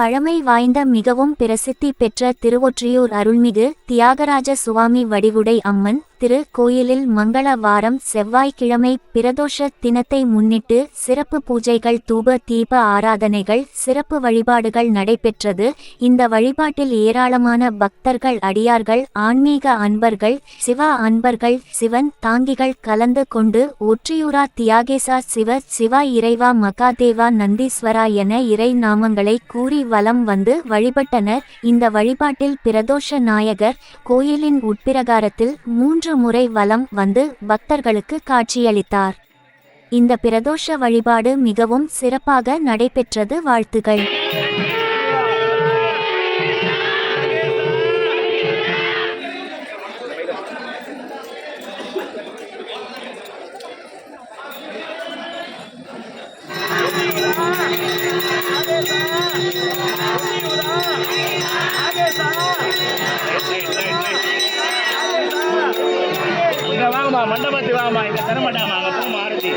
பழமை வாய்ந்த மிகவும் பிரசித்தி பெற்ற திருவொற்றியூர் அருள்மிகு தியாகராஜ சுவாமி வடிவுடை அம்மன் திரு கோயிலில் மங்கள வாரம் செவ்வாய்க்கிழமை பிரதோஷ தினத்தை முன்னிட்டு சிறப்பு பூஜைகள் தூப தீப ஆராதனைகள் சிறப்பு வழிபாடுகள் நடைபெற்றது. இந்த வழிபாட்டில் ஏராளமான பக்தர்கள் அடியார்கள் ஆன்மீக அன்பர்கள் சிவா அன்பர்கள் சிவன் தாங்கிகள் கலந்து கொண்டு ஒற்றியூரா தியாகேசா சிவ சிவா இறைவா மகாதேவா நந்தீஸ்வரா என இறை நாமங்களை கூறி வலம் வந்து வழிபட்டனர். இந்த வழிபாட்டில் பிரதோஷ நாயகர் கோயிலின் உட்பிரகாரத்தில் மூன்று முறை வலம் வந்து பக்தர்களுக்கு காட்சியளித்தார். இந்த பிரதோஷ வழிபாடு மிகவும் சிறப்பாக நடைபெற்றது வாழ்த்துகள் இங்க வாங்கம்மா மண்டபத்துக்கு இங்க தரமாட்டாமா அங்க பூ மாறுதி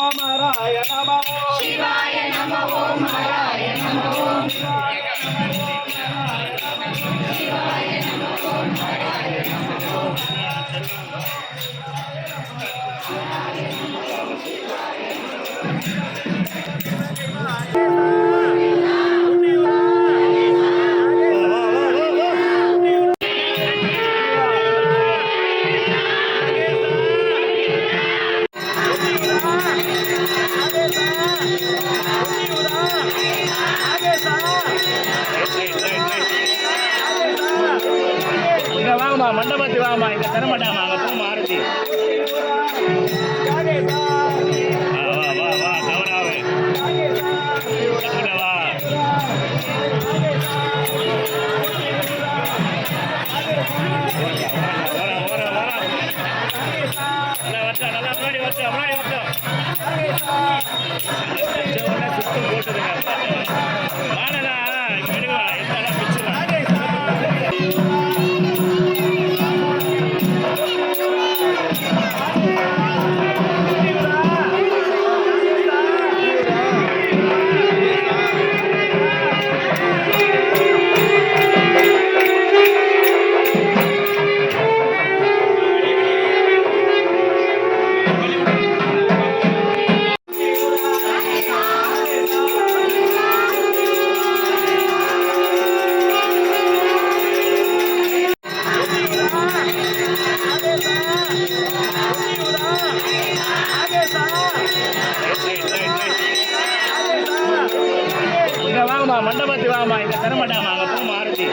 நமோ மராய நமோ இங்க வாங்கம்மா மண்டபத்துக்கு வாங்கம்மா இங்க தர மாட்டாமா வாமா பூ வாமா வா வா வா வா கௌராவே. இங்க வா வர வர வர நல்லா வச்சா நல்லா முன்னாடி வச்சா முன்னாடி வச்சா தரமாட்டாங்க அங்கே போய் மாறுதி.